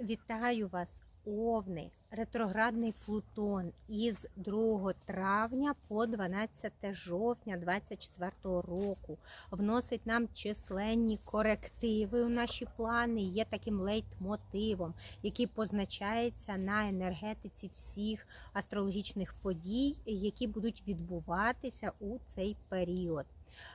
Вітаю вас, Овни, ретроградний Плутон із 2 травня по 12 жовтня 2024 року вносить нам численні корективи у наші плани. Є таким лейтмотивом, який позначається на енергетиці всіх астрологічних подій, які будуть відбуватися у цей період.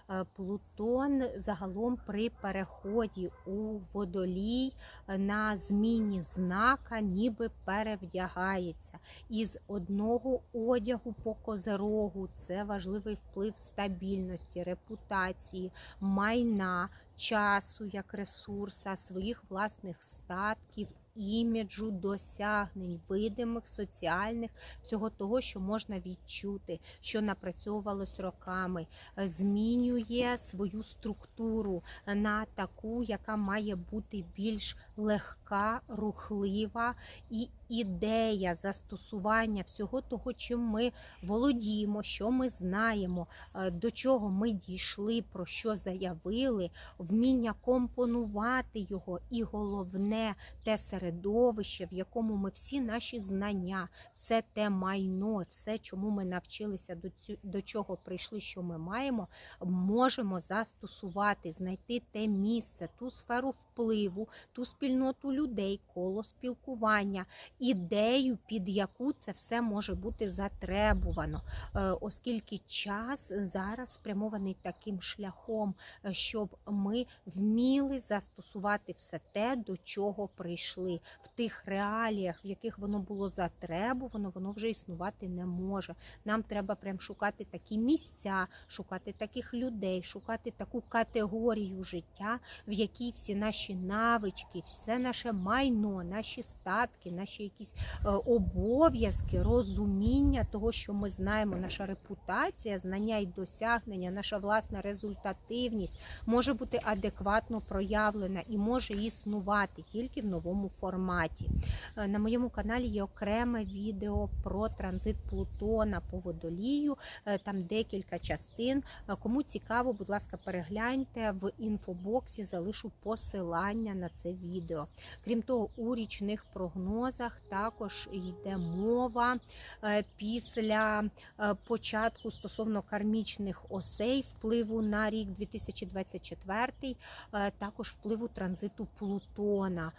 Е, Плутон загалом при переході у водолій е, на зміні знака ніби перевдягається. Із одного одягу по козерогу це важливий вплив стабільності, репутації, майна, часу як ресурса, своїх власних статків. Іміджу, досягнень, видимих, соціальних, всього того, що можна відчути, що напрацьовувалось роками, е, змінює свою структуру на таку, яка має бути більш легка, рухлива і ідея застосування всього того, чим ми володіємо, що ми знаємо, е, до чого ми дійшли, про що заявили, вміння компонувати його, і головне те середовище, в якому ми всі наші знання, все те майно, все, чому ми навчилися до цю до чого прийшли, що ми маємо, можемо застосувати, знайти те місце, ту сферу впливу, ту спільноту людей, коло спілкування, ідею, під яку це все може бути затребувано, Е, оскільки час зараз спрямований таким шляхом, е, щоб ми вміли застосувати все те, до чого прийшли в тих реаліях, в яких воно було затребувано, воно вже існувати не може. Нам треба прям шукати такі місця, шукати таких людей, шукати таку категорію життя, в якій всі наші навички, все наше майно, наші статки, наші якісь е, обов'язки, розуміння того, що ми знаємо, наша репутація, знання і досягнення, наша власна результативність може бути адекватно проявлена і може існувати тільки в новому форматі. Е, На моєму каналі є окреме відео про транзит Плутона по водолію. Е, Там декілька частин. Кому цікаво, будь ласка, перегляньте в інфобоксі, залишу посилання на це відео. Крім того, у річних прогнозах також йде мова е, після е, початку стосовно кармічних осей впливу на рік 2024, е, також впливу транзиту Плутона.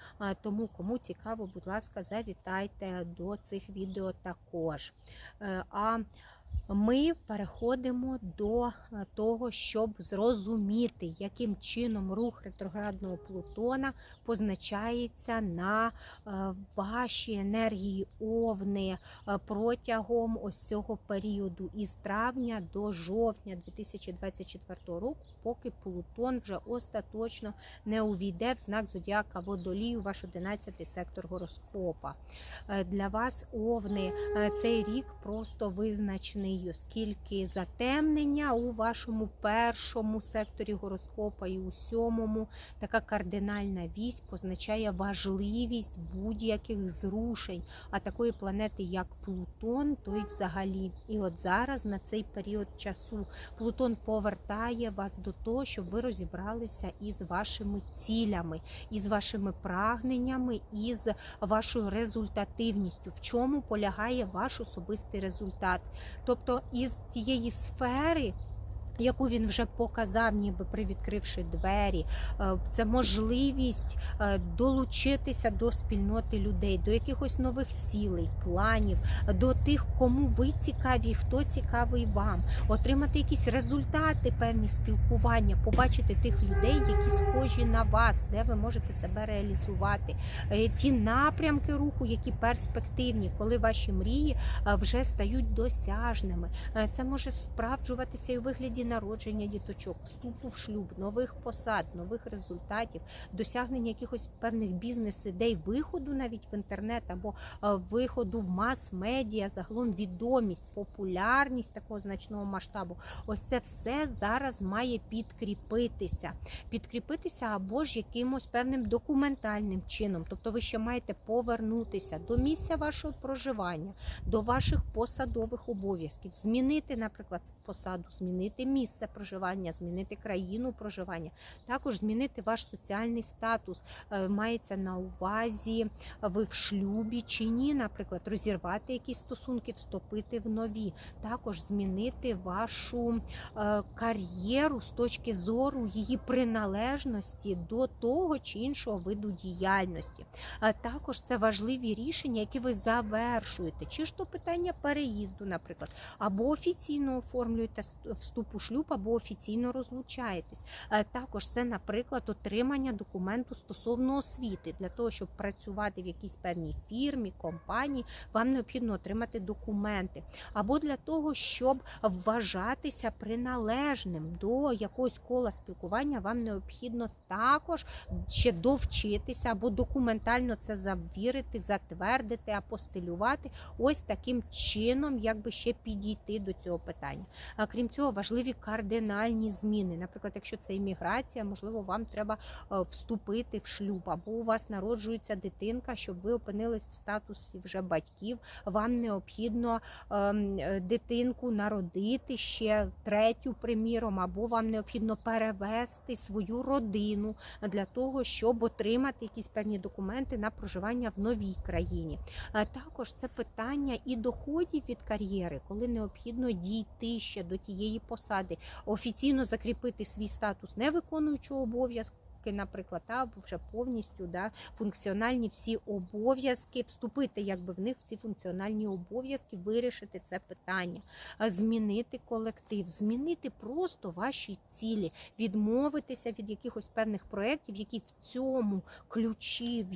Тому, кому цікаво, будь ласка, завітайте до цих відео також. А ми переходимо до е, того, щоб зрозуміти, яким чином рух ретроградного Плутона позначається на е, ваші енергії овни е, протягом ось цього періоду із травня до жовтня 2024 року, поки Плутон вже остаточно не увійде в знак зодіака водолію, ваш 11 сектор гороскопа. Для вас овни цей рік просто визначений, оскільки затемнення у вашому першому секторі гороскопа і у сьомому така кардинальна вісь позначає важливість будь-яких зрушень, а такої планети, як Плутон, то й взагалі. І от зараз на цей період часу Плутон повертає вас до того, щоб ви розібралися із вашими цілями, із вашими прагненнями, із вашою результативністю, в чому полягає ваш особистий результат. Тобто із тієї сфери. Яку він вже показав, ніби привідкривши двері, Е, це можливість е, долучитися до спільноти людей, до якихось нових цілей, планів, до тих, кому ви цікаві, хто цікавий вам, отримати якісь результати, певні спілкування, побачити тих людей, які схожі на вас, де ви можете себе реалізувати, Е, ті напрямки руху, які перспективні, коли ваші мрії вже стають досяжними. Це може справджуватися і у вигляді народження діточок, вступу в шлюб, нових посад, нових результатів, досягнення якихось певних бізнес-ідей, виходу навіть в інтернет або е, виходу в мас-медіа, загалом відомість, популярність такого значного масштабу. Ось це все зараз має підкріпитися. Підкріпитися або ж якимось певним документальним чином. Тобто ви ще маєте повернутися до місця вашого проживання, до ваших посадових обов'язків, змінити, наприклад, посаду, змінити місце проживання, змінити країну проживання, також змінити ваш соціальний статус. Е, Мається на увазі ви в шлюбі чи ні, наприклад, розірвати якісь стосунки, вступити в нові, також змінити вашу е, кар'єру з точки зору її приналежності до того чи іншого виду діяльності. Також це важливі рішення, які ви завершуєте, чи ж то питання переїзду, наприклад, або офіційно оформлюєте вступ у шлюб, або офіційно розлучаєтесь. Е, Також це, наприклад, отримання документу стосовно освіти для того, щоб працювати в якійсь певній фірмі, компанії, вам необхідно отримати документи, або для того, щоб вважатися приналежним до якогось кола спілкування, вам необхідно також ще довчитися або документально це завірити, затвердити, апостилювати. Ось таким чином, якби ще підійти до цього питання. А крім цього, важливі кардинальні зміни. Наприклад, якщо це імміграція, можливо, вам треба е, вступити в шлюб, або у вас народжується дитинка, щоб ви опинились в статусі вже батьків. Вам необхідно ем, е, дитинку народити ще третю, приміром, або вам необхідно перевести свою родину для того, щоб отримати якісь певні документи на проживання в новій країні. А також це питання і доходів від кар'єри, коли необхідно дійти ще до тієї посади, офіційно закріпити свій статус не виконуючого обов'язку. Наприклад, та, вже повністю да, функціональні всі обов'язки, вступити якби в них в ці функціональні обов'язки, вирішити це питання, змінити колектив, змінити просто ваші цілі, відмовитися від якихось певних проєктів, які в цьому ключі, в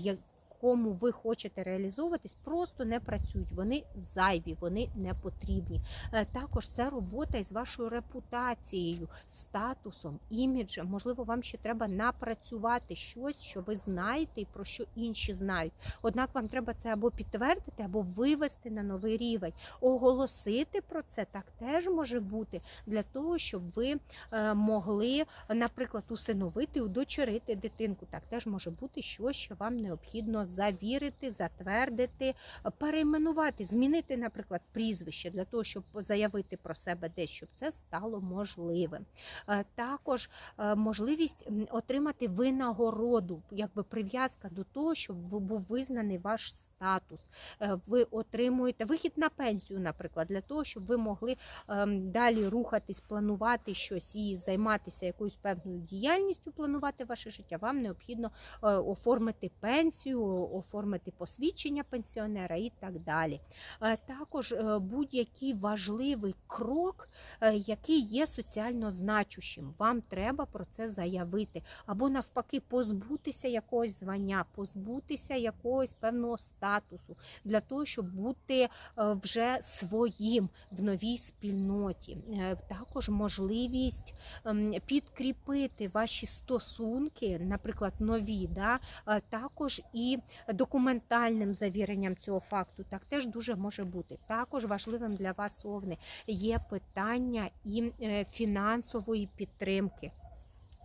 якому ви хочете реалізовуватись, просто не працюють. Вони зайві, вони не потрібні. Е, Також це робота із вашою репутацією, статусом, іміджем. Можливо, вам ще треба напрацювати щось, що ви знаєте і про що інші знають. Однак вам треба це або підтвердити, або вивести на новий рівень, оголосити про це так теж може бути для того, щоб ви е, могли, наприклад, усиновити, удочерити дитинку. Так теж може бути що вам необхідно завірити, затвердити, перейменувати, змінити, наприклад, прізвище для того, щоб заявити про себе десь, щоб це стало можливим. Е, Також е, можливість отримати винагороду, якби прив'язка до того, щоб був визнаний ваш статус. Е, Ви отримуєте вихід на пенсію, наприклад, для того, щоб ви могли ем, далі рухатись, планувати щось і займатися якоюсь певною діяльністю, планувати ваше життя. Вам необхідно е, оформити пенсію, оформити посвідчення пенсіонера і так далі. Е, Також будь-який важливий крок, який є соціально значущим, вам треба про це заявити, або навпаки, позбутися якогось звання, позбутися якогось певного статусу для того, щоб бути е, вже своїм в новій спільноті. Е, Також можливість ем, підкріпити ваші стосунки, наприклад, нові, да, е, також і документальним завіренням цього факту. Так теж дуже може бути. Також важливим для вас овни є питання і фінансової підтримки.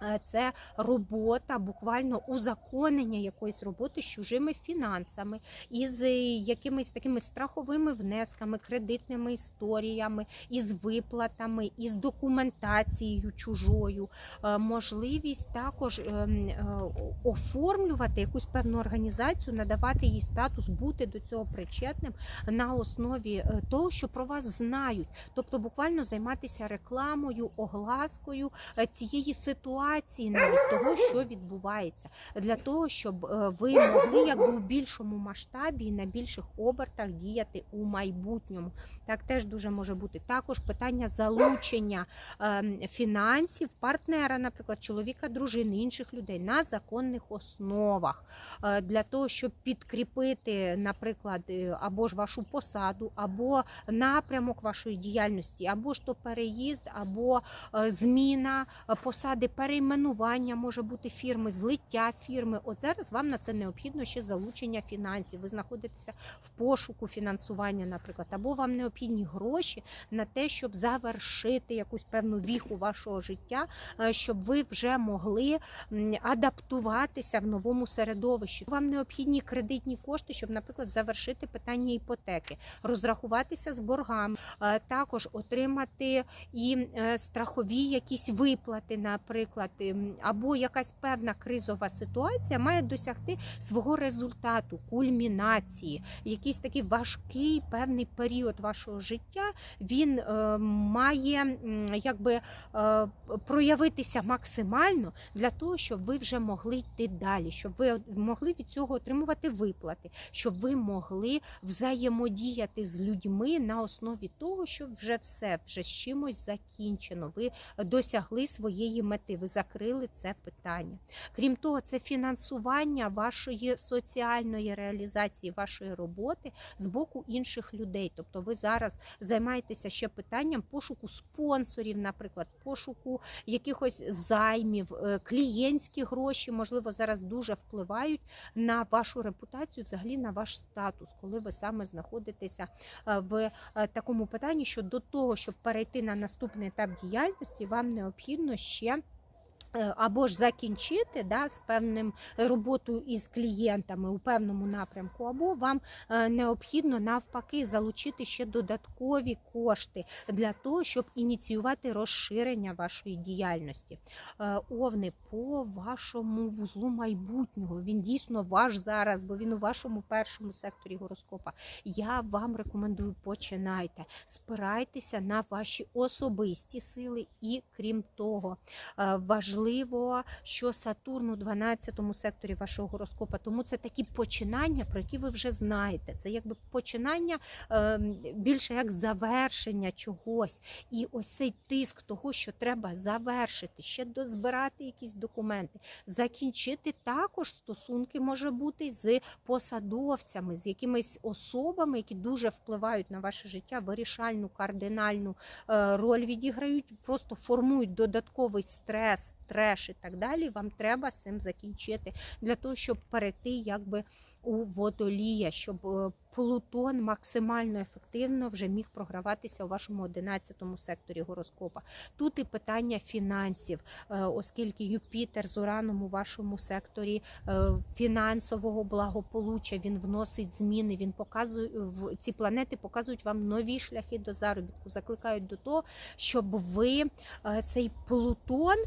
Е, Це робота, буквально узаконення якоїсь роботи з чужими фінансами, із е, якимись такими страховими внесками, кредитними історіями, із виплатами, із документацією чужою. Е, Можливість також ем, оформлювати якусь певну організацію, надавати їй статус, бути до цього причетним на основі того, що про вас знають, тобто буквально займатися рекламою, огласкою цієї ситуації, навіть того, що відбувається, для того, щоб е, ви могли якби у більшому масштабі і на більших обертах діяти у майбутньому. Так теж дуже може бути. Також питання залучення ем, фінансів партнера, наприклад, чоловіка, дружини, інших людей на законних основах е, для того, щоб підкріпити, наприклад, е, або ж вашу посаду, або напрямок вашої діяльності, або ж то переїзд, або зміна посади, перейменування перейменування може бути фірми, злиття фірми. От зараз вам на це необхідно ще залучення фінансів. Ви знаходитеся в пошуку фінансування, наприклад, або вам необхідні гроші на те, щоб завершити якусь певну віху вашого життя, е, щоб ви вже могли адаптуватися в новому середовищі. Вам необхідні кредитні кошти, щоб, наприклад, завершити питання іпотеки, розрахуватися з боргами, е, також отримати і е, страхові якісь виплати, наприклад, ем, або якась певна кризова ситуація має досягти свого результату, кульмінації, якийсь такий важкий певний період вашого життя. Він е, має якби е, проявитися максимально для того, щоб ви вже могли йти далі, щоб ви могли від цього отримувати виплати, щоб ви могли взаємодіяти з людьми на основі того, що вже все, вже з чимось закінчено. Ви досягли своєї мети, ви закрили це питання. Крім того, це фінансування вашої соціальної реалізації, вашої роботи з боку інших людей. Тобто, ви зараз займаєтеся ще питанням пошуку спонсорів, наприклад, пошуку якихось займів, е, клієнтські гроші, можливо, зараз дуже впливають на вашу репутацію, взагалі на ваш статус, коли ви саме знаходитеся е, в е, такому питанні, що до того, щоб перейти на наступний етап діяльності, вам необхідно ще. Е, Або ж закінчити да, з певним роботою із клієнтами у певному напрямку, або вам е, необхідно навпаки залучити ще додаткові кошти для того, щоб ініціювати розширення вашої діяльності. Е, Овни по вашому вузлу майбутнього. Він дійсно ваш зараз, бо він у вашому першому секторі гороскопа. Я вам рекомендую починайте. Спирайтеся на ваші особисті сили, і крім того, е, важливо, що Сатурн у 12 секторі вашого гороскопа. Тому це такі починання, про які ви вже знаєте. Це якби починання е, більше як завершення чогось. І ось цей тиск того, що треба завершити, ще дозбирати якісь документи, закінчити також стосунки може бути з посадовцями, з якимись особами, які дуже впливають на ваше життя, вирішальну, кардинальну е, роль відіграють, просто формують додатковий стрес, треш і так далі. Вам треба з цим закінчити для того, щоб перейти якби у водолія, щоб е, Плутон максимально ефективно вже міг програватися у вашому 11 секторі гороскопа. Тут і питання фінансів, е, оскільки Юпітер з Ураном у вашому секторі е, фінансового благополуччя він вносить зміни. Він показує ці планети показують вам нові шляхи до заробітку, закликають до того, щоб ви е, цей Плутон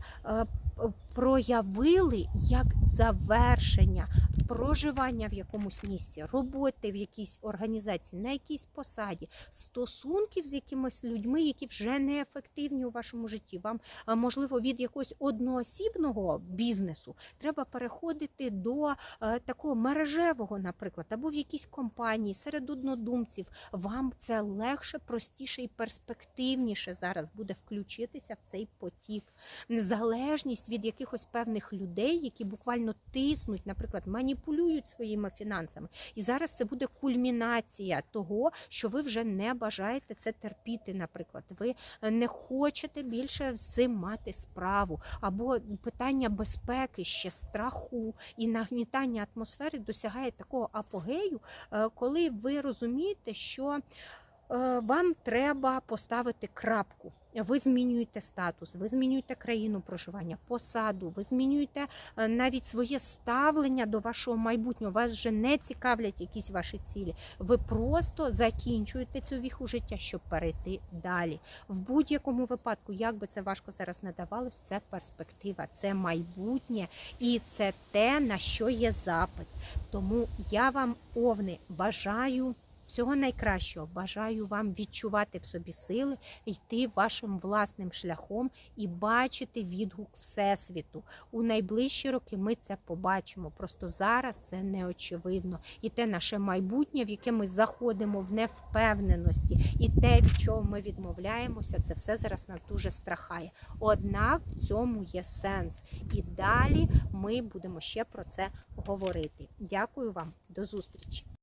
проявили як завершення проживання в якомусь місці, роботи в якійсь організації, на якійсь посаді, стосунків з якимись людьми, які вже не ефективні у вашому житті. Вам е, можливо від якогось одноосібного бізнесу треба переходити до е, такого мережевого, наприклад, або в якійсь компанії серед однодумців. Вам це легше, простіше і перспективніше зараз буде включитися в цей потік. Незалежність від якихось певних людей, які буквально тиснуть, наприклад, маніпулюють своїми фінансами. І зараз це буде кульмінація того, що ви вже не бажаєте це терпіти. Наприклад, ви не хочете більше з цим мати справу, або питання безпеки, ще страху і нагнітання атмосфери досягає такого апогею, е, коли ви розумієте, що е, вам треба поставити крапку. Ви змінюєте статус, ви змінюєте країну проживання, посаду, ви змінюєте е, навіть своє ставлення до вашого майбутнього. Вас вже не цікавлять якісь ваші цілі. Ви просто закінчуєте цю віху життя, щоб перейти далі. В будь-якому випадку, як би це важко зараз не давалось, це перспектива, це майбутнє і це те, на що є запит. Тому я вам, овни, бажаю. Всього найкращого бажаю вам відчувати в собі сили, йти вашим власним шляхом і бачити відгук Всесвіту. У найближчі роки ми це побачимо. Просто зараз це не очевидно. І те наше майбутнє, в яке ми заходимо в невпевненості, і те, від чого ми відмовляємося, це все зараз нас дуже страхає. Однак в цьому є сенс. І далі ми будемо ще про це говорити. Дякую вам, до зустрічі!